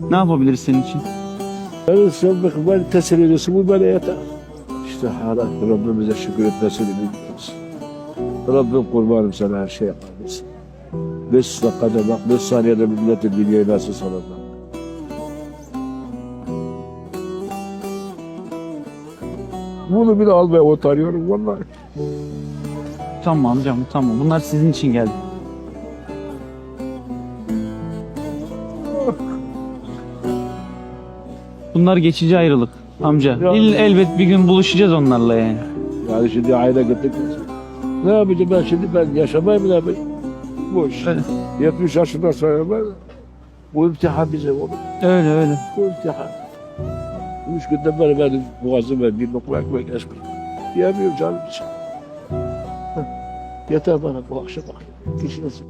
Ne yapabiliriz senin için? Sen bak beni teselli ediyorsun bu bana yeter. İşte hala Rabbimize şükür etmesini biliyoruz. Rabbim kurbanım sana her şey yaparız. Beş dakikada bak, beş saniyede milletin dünyayı nasıl sanırlar. Bunu bile almaya utanıyorum vallahi. Tamam amcam tamam. Bunlar sizin için geldi. Bunlar geçici ayrılık amca. İl- elbet bir gün buluşacağız onlarla yani. Yani şimdi aile gittik. Ne yapacağım ben şimdi ben yaşamayı mı yapayım? Boş. Öyle 70 yaşından sonra ben bu imtihan bize olur. öyle. öyle. Bu imtihan. Üç günden beri benim boğazım ve bir lokma ekmek esmiyor. Yemiyorum canım için. Yeter bana bu akşam. Kişi nasıl?